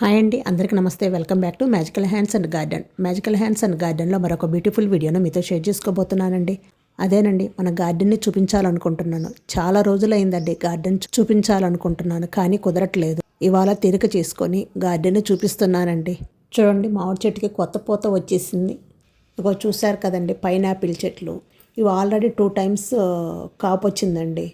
Hi అండి. అందరికీ నమస్తే. Welcome back to magical hands and garden. Magical hands and గార్డెన్లో మరొక బ్యూటిఫుల్ వీడియోను మీతో షేర్ చేసుకోబోతున్నానండి. అదేనండి మన గార్డెన్ని చూపించాలనుకుంటున్నాను. చాలా రోజులైందండి గార్డెన్ చూపించాలనుకుంటున్నాను కానీ కుదరట్లేదు. ఇవాళ తీరిక చేసుకొని గార్డెన్ని చూపిస్తున్నానండి. చూడండి మామిడి చెట్టుకి కొత్త పూత వచ్చేసింది. ఇగో చూశారు కదండి పైనాపిల్ చెట్లు. ఇవి ఆల్రెడీ టూ టైమ్స్ కాపు వచ్చిందండి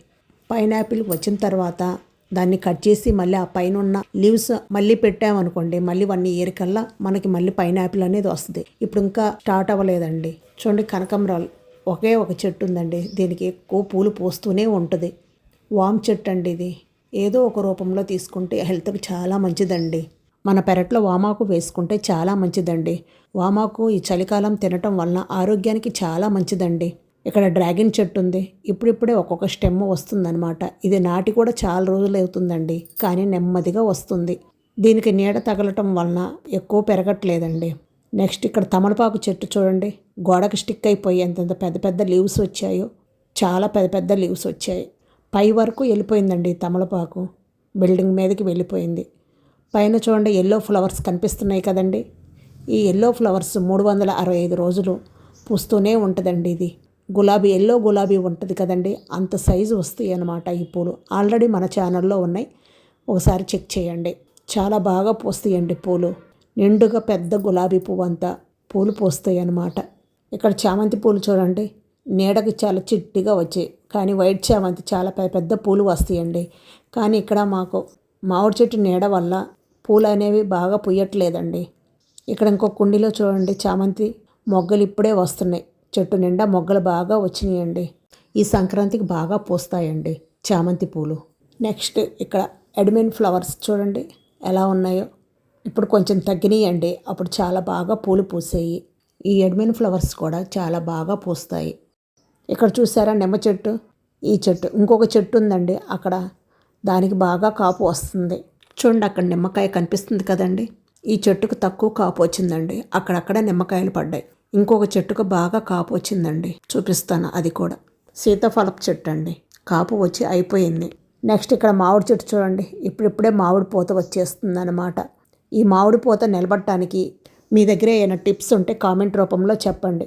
పైనాపిల్ వచ్చిన తర్వాత దాన్ని కట్ చేసి మళ్ళీ ఆ పైన ఉన్న లీవ్స్ మళ్ళీ పెట్టామనుకోండి మళ్ళీ వన్ ఇయర్ కల్లా మనకి మళ్ళీ పైనాపిల్ అనేది వస్తుంది. ఇప్పుడు ఇంకా స్టార్ట్ అవ్వలేదండి. చూడండి కనకంబరాలు. ఒకే ఒక చెట్టు ఉందండి. దీనికి ఎక్కువ పూలు పోస్తూనే ఉంటుంది. వామ్ చెట్టు అండి ఇది. ఏదో ఒక రూపంలో తీసుకుంటే హెల్త్కి చాలా మంచిదండి. మన పెరట్లో వామాకు వేసుకుంటే చాలా మంచిదండి. వామాకు ఈ చలికాలం తినటం వలన ఆరోగ్యానికి చాలా మంచిదండి. ఇక్కడ డ్రాగన్ చెట్టు ఉంది. ఇప్పుడిప్పుడే ఒక్కొక్క స్టెమ్ వస్తుందన్నమాట. ఇది నాటి కూడా చాలా రోజులు అవుతుందండి. కానీ నెమ్మదిగా వస్తుంది. దీనికి నీడ తగలటం వలన ఎక్కువ పెరగట్లేదండి. నెక్స్ట్ ఇక్కడ తమలపాకు చెట్టు చూడండి. గోడకు స్టిక్ అయిపోయి ఎంతెంత పెద్ద పెద్ద లీవ్స్ వచ్చాయో చాలా పెద్ద పెద్ద లీవ్స్ వచ్చాయి. పై వరకు వెళ్ళిపోయిందండి తమలపాకు. బిల్డింగ్ మీదకి వెళ్ళిపోయింది. పైన చూడండి ఎల్లో ఫ్లవర్స్ కనిపిస్తున్నాయి కదండి. ఈ ఎల్లో ఫ్లవర్స్ మూడు వందల అరవై ఐదు రోజులు పూస్తూనే ఉంటుందండి ఇది. గులాబీ ఎల్లో గులాబీ ఉంటుంది కదండి. అంత సైజు వస్తాయి అన్నమాట ఈ పూలు. ఆల్రెడీ మన ఛానల్లో ఉన్నాయి. ఒకసారి చెక్ చేయండి. చాలా బాగా పోస్తాయండి పూలు. నిండుగా పెద్ద గులాబీ పువ్వు అంతా పూలు పూస్తాయి అన్నమాట. ఇక్కడ చామంతి పూలు చూడండి. నీడకి చాలా చిట్టిగా వచ్చాయి. కానీ వైట్ చామంతి చాలా పెద్ద పెద్ద పూలు వస్తాయండి. కానీ ఇక్కడ మాకు మామిడి చెట్టు నీడ వల్ల పూలు అనేవి బాగా పుయ్యట్లేదండి. ఇక్కడ ఇంకో కుండీలో చూడండి. చామంతి మొగ్గలు ఇప్పుడే వస్తున్నాయి. చెట్టు నిండా మొగ్గలు బాగా వచ్చినాయండి. ఈ సంక్రాంతికి బాగా పూస్తాయండి చామంతి పూలు. నెక్స్ట్ ఇక్కడ ఎడమిన్ ఫ్లవర్స్ చూడండి ఎలా ఉన్నాయో. ఇప్పుడు కొంచెం తగ్గినాయండి. అప్పుడు చాలా బాగా పూలు పూసాయి. ఈ ఎడ్మిన్ ఫ్లవర్స్ కూడా చాలా బాగా పూస్తాయి. ఇక్కడ చూసారా నిమ్మ చెట్టు? ఈ చెట్టు ఇంకొక చెట్టు ఉందండి. అక్కడ దానికి బాగా కాపు వస్తుంది. చూడండి అక్కడ నిమ్మకాయ కనిపిస్తుంది కదండి. ఈ చెట్టుకు తక్కువ కాపు వచ్చిందండి. అక్కడక్కడ నిమ్మకాయలు పడ్డాయి. ఇంకొక చెట్టుకు బాగా కాపు వచ్చిందండి. చూపిస్తాను అది కూడా. సీతాఫలపు చెట్టు అండి కాపు వచ్చి అయిపోయింది. నెక్స్ట్ ఇక్కడ మామిడి చెట్టు చూడండి. ఇప్పుడిప్పుడే మామిడి పూత వచ్చేస్తుంది అనమాట ఈ మామిడి పూత నిలబడటానికి మీ దగ్గర ఏమైనా టిప్స్ ఉంటే కామెంట్ రూపంలో చెప్పండి.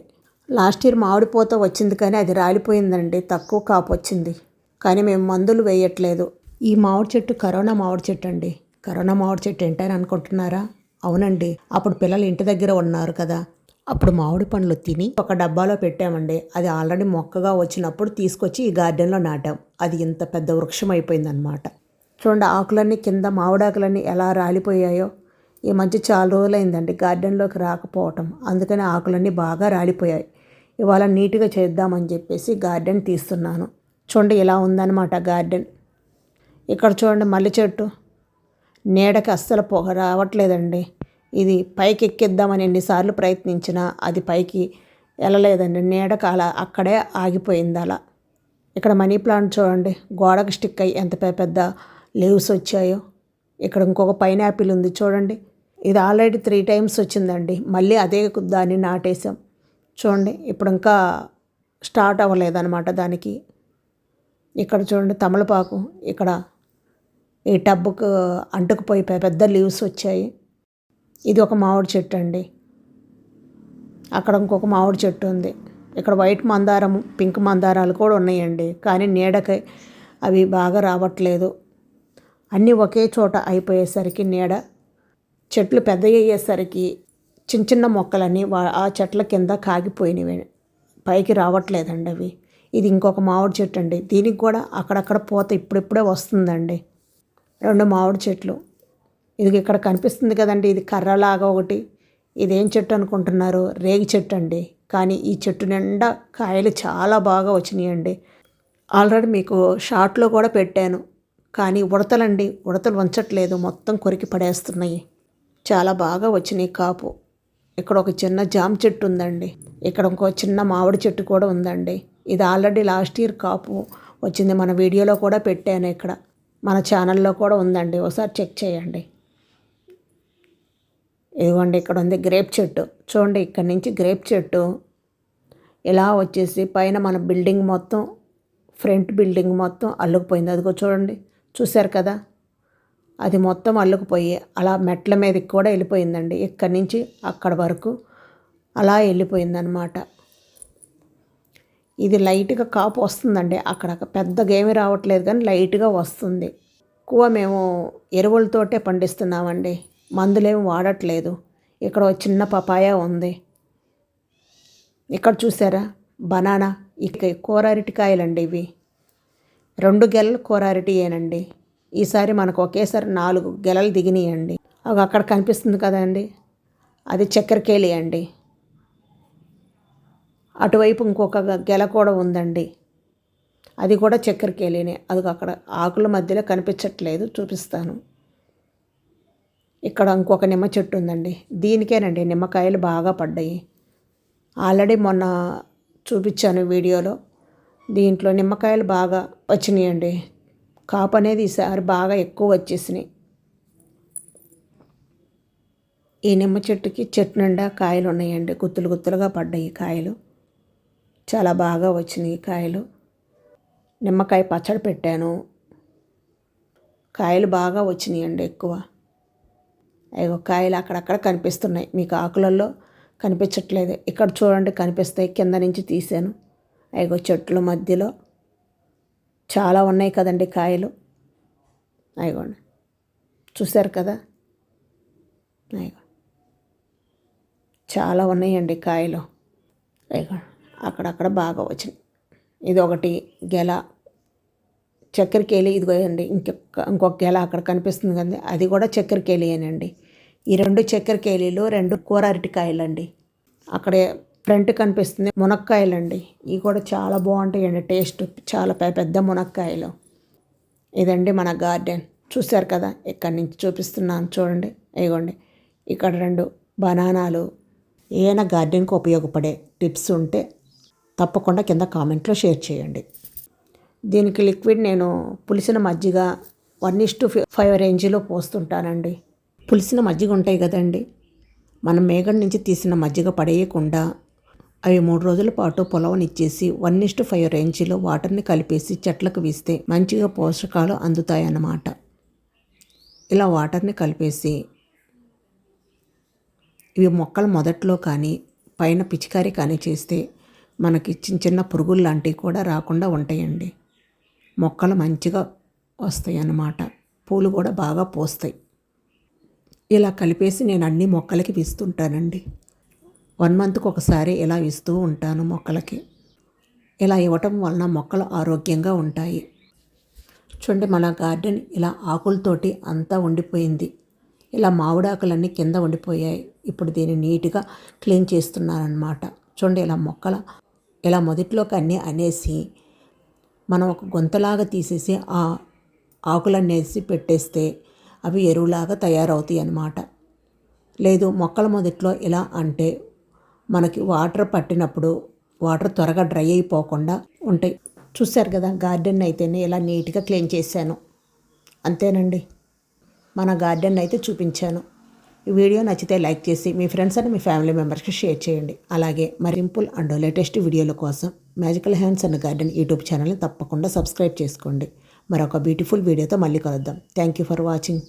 లాస్ట్ ఇయర్ మామిడి పూత వచ్చింది కానీ అది రాలిపోయిందండి. తక్కువ కాపు వచ్చింది. కానీ మేము మందులు వేయట్లేదు. ఈ మామిడి చెట్టు కరోనా మామిడి చెట్టు అండి కరోనా మామిడి చెట్టు ఏంటని అనుకుంటున్నారా? అవునండి. అప్పుడు పిల్లలు ఇంటి దగ్గర ఉన్నారు కదా. అప్పుడు మామిడి పండ్లు తిని ఒక డబ్బాలో పెట్టామండి. అది ఆల్రెడీ మొక్కగా వచ్చినప్పుడు తీసుకొచ్చి ఈ గార్డెన్లో నాటాం. అది ఇంత పెద్ద వృక్షం అయిపోయిందనమాట చూడండి ఆకులన్నీ కింద మామిడాకులన్నీ ఎలా రాలిపోయాయో. ఈ మధ్య చాలా రోజులైందండి గార్డెన్లోకి రాకపోవటం. అందుకని ఆకులన్నీ బాగా రాలిపోయాయి. ఇవాళ నీట్గా చేద్దామని చెప్పేసి గార్డెన్ తీస్తున్నాను. చూడండి ఇలా ఉందన్నమాట గార్డెన్. ఇక్కడ చూడండి మల్లె చెట్టు. నీడకి అస్సలు పొగ రావట్లేదండి. ఇది పైకి ఎక్కిద్దామని ఎన్నిసార్లు ప్రయత్నించినా అది పైకి వెళ్ళలేదండి నీడకాల అక్కడే ఆగిపోయింది అలా. ఇక్కడ మనీ ప్లాంట్ చూడండి. గోడకు స్టిక్ అయ్యి ఎంత పెద్ద పెద్ద లీవ్స్ వచ్చాయో. ఇక్కడ ఇంకొక పైనాపిల్ ఉంది చూడండి. ఇది ఆల్రెడీ త్రీ టైమ్స్ వచ్చిందండి. మళ్ళీ అదే దాన్ని నాటేసాం చూడండి. ఇప్పుడు ఇంకా స్టార్ట్ అవ్వలేదన్నమాట దానికి. ఇక్కడ చూడండి తమలపాకు. ఇక్కడ ఈ టబ్బుకు అంటుకుపోయి పెద్ద లీవ్స్ వచ్చాయి. ఇది ఒక మామిడి చెట్టు అండి. అక్కడ ఇంకొక మామిడి చెట్టు ఉంది. ఇక్కడ వైట్ మందారం పింక్ మందారాలు కూడా ఉన్నాయండి. కానీ నీడకి అవి బాగా రావట్లేదు. అన్నీ ఒకే చోట అయిపోయేసరికి నీడ చెట్లు పెద్దవి అయ్యేసరికి చిన్న చిన్న మొక్కలన్నీ ఆ చెట్ల కింద కాగిపోయినవి. పైకి రావట్లేదండి అవి. ఇది ఇంకొక మామిడి చెట్టు అండి. దీనికి కూడా అక్కడక్కడ పూత ఇప్పుడిప్పుడే వస్తుందండి. రెండు మామిడి చెట్లు. ఇది ఇక్కడ కనిపిస్తుంది కదండి ఇది కర్రలాగా ఒకటి. ఇదేం చెట్టు అనుకుంటున్నారు? రేగి చెట్టు అండి. కానీ ఈ చెట్టు నిండా కాయలు చాలా బాగా వచ్చినాయండి. ఆల్రెడీ మీకు షార్ట్లో కూడా పెట్టాను. కానీ ఉడతలండి ఉడతలు వంచట్లేదు. మొత్తం కొరికి పడేస్తున్నాయి. చాలా బాగా వచ్చినాయి కాపు. ఇక్కడ ఒక చిన్న జామ చెట్టు ఉందండి. ఇక్కడ ఇంకో చిన్న మామిడి చెట్టు కూడా ఉందండి. ఇది ఆల్రెడీ లాస్ట్ ఇయర్ కాపు వచ్చింది. మన వీడియోలో కూడా పెట్టాను ఇక్కడ. మన ఛానల్లో కూడా ఉందండి. ఒకసారి చెక్ చేయండి. ఇదిగోండి ఇక్కడ ఉంది గ్రేప్ చెట్టు. చూడండి ఇక్కడ నుంచి గ్రేప్ చెట్టు ఇలా వచ్చేసి పైన మన బిల్డింగ్ మొత్తం ఫ్రంట్ బిల్డింగ్ మొత్తం అల్లుకుపోయింది. అదిగో చూడండి చూశారు కదా? అది మొత్తం అల్లుకుపోయి అలా మెట్ల మీదకి కూడా వెళ్ళిపోయిందండి. ఇక్కడి నుంచి అక్కడ వరకు అలా వెళ్ళిపోయిందనమాట ఇది లైట్గా కాపు వస్తుందండి. అక్కడ పెద్దగా ఏమీ రావట్లేదు కానీ లైట్గా వస్తుంది. ఎక్కువ మేము ఎరువులతోటే పండిస్తున్నామండి. మందులేమి వాడట్లేదు. ఇక్కడ ఒక చిన్న పపాయ ఉంది. ఇక్కడ చూసారా? బనానా. ఇక కూర అరటికాయలండి ఇవి. రెండు గెలలు కూర అరటియేనండి ఈసారి మనకు ఒకేసారి నాలుగు గెలలు దిగినాయండి. అవి అక్కడ కనిపిస్తుంది కదండి. అది చక్కెరకేళి అండి. అటువైపు ఇంకొక గెల కూడా ఉందండి. అది కూడా చక్కెరకేళినే. అది అక్కడ ఆకుల మధ్యలో కనిపించట్లేదు. చూపిస్తాను. ఇక్కడ ఇంకొక నిమ్మ చెట్టు ఉందండి. దీనికేనండి నిమ్మకాయలు బాగా పడ్డాయి. ఆల్రెడీ మొన్న చూపించాను వీడియోలో. దీంట్లో నిమ్మకాయలు బాగా వచ్చినాయండి. కాపు అనేది ఈసారి బాగా ఎక్కువ వచ్చేసినాయి. ఈ నిమ్మ చెట్టుకి చెట్టు నిండా కాయలు ఉన్నాయండి. గుత్తులు గుత్తులుగా పడ్డాయి కాయలు. చాలా బాగా వచ్చినాయి కాయలు. నిమ్మకాయ పచ్చడి పెట్టాను. కాయలు బాగా వచ్చినాయండి ఎక్కువ. కాయలు అక్కడక్కడ కనిపిస్తున్నాయి. మీకు ఆకులల్లో కనిపించట్లేదు. ఇక్కడ చూడండి కనిపిస్తాయి. కింద నుంచి తీసాను అయ్యో చెట్ల మధ్యలో చాలా ఉన్నాయి కదండి కాయలు. అయ్యగోండి. చూశారు కదా? అయ్యో చాలా ఉన్నాయండి కాయలు. అయ్యో అక్కడక్కడ బాగా వచ్చినాయి. ఇది ఒకటి గెల. చక్కెరకేలి ఇదిగోయండి. ఇంకొక ఇంకొక గెల అక్కడ కనిపిస్తుంది కదండి. అది కూడా చక్కెరకేళియేనండి ఈ రెండు చక్కెర కేలీలు రెండు కూర అరటికాయలండి. అక్కడే ఫ్రంట్ కనిపిస్తుంది మునక్కాయలండి. ఇవి కూడా చాలా బాగుంటాయండి టేస్ట్ చాలా పెద్ద మునక్కాయలు. ఇదండి మన గార్డెన్. చూశారు కదా ఇక్కడి నుంచి చూపిస్తున్నాను చూడండి ఇగోండి. ఇక్కడ రెండు బనానాలు. ఏదైనా గార్డెన్కి ఉపయోగపడే టిప్స్ ఉంటే తప్పకుండా కింద కామెంట్లో షేర్ చేయండి. దీనికి లిక్విడ్ నేను పులిసిన మజ్జిగ వన్ ఇస్ టు ఫైవ్ రేంజ్లో పోస్తుంటానండి. పులిసిన మజ్జిగ ఉంటాయి కదండి. మనం మేగడ నుంచి తీసిన మజ్జిగ పడేయకుండా అవి మూడు రోజుల పాటు పొలవనిచ్చేసి వన్ ఇస్టు ఫైవ్ రేంజ్లో వాటర్ని కలిపేసి చెట్లకు వేస్తే మంచిగా పోషకాలు అందుతాయన్నమాట. ఇలా వాటర్ని కలిపేసి ఇవి మొక్కలు మొదట్లో కానీ పైన పిచికారీ కానీ చేస్తే మనకి చిన్న చిన్న పురుగులు లాంటివి కూడా రాకుండా ఉంటాయండి. మొక్కలు మంచిగా వస్తాయి అన్నమాట పూలు కూడా బాగా పోస్తాయి. ఇలా కలిపేసి నేను అన్ని మొక్కలకి వీస్తుంటానండి. వన్ మంత్కి ఒకసారి ఇలా ఇస్తూ ఉంటాను మొక్కలకి. ఇలా ఇవ్వటం వలన మొక్కలు ఆరోగ్యంగా ఉంటాయి. చూడండి మన గార్డెన్ ఇలా ఆకులతోటి అంతా ఉండిపోయింది. ఇలా మామిడాకులన్నీ కింద ఉండిపోయాయి. ఇప్పుడు దీన్ని నీట్గా క్లీన్ చేస్తున్నానమాట చూడండి ఇలా మొక్కల ఇలా మొదట్లోకి అన్నీ అనేసి మనం ఒక గొంతలాగా తీసేసి ఆ ఆకులన్నేసి పెట్టేస్తే అవి ఎరువులాగా తయారవుతాయి అన్నమాట. లేదు మొక్కల మొదట్లో ఇలా అంటే మనకి వాటర్ పట్టినప్పుడు వాటర్ త్వరగా డ్రై అయిపోకుండా ఉంటాయి. చూశారు కదా గార్డెన్ అయితేనే ఇలా నీట్గా క్లీన్ చేశాను. అంతేనండి. మన గార్డెన్ అయితే చూపించాను. ఈ వీడియో నచ్చితే లైక్ చేసి మీ ఫ్రెండ్స్ అండ్ మీ ఫ్యామిలీ మెంబర్స్కి షేర్ చేయండి. అలాగే మరింపుల్ అండ్ లేటెస్ట్ వీడియోల కోసం magical hands and garden YouTube ఛానల్ని తప్పకుండా సబ్స్క్రైబ్ చేసుకోండి. మరొక బ్యూటిఫుల్ వీడియోతో మళ్ళీ కలుద్దాం. Thank you for watching.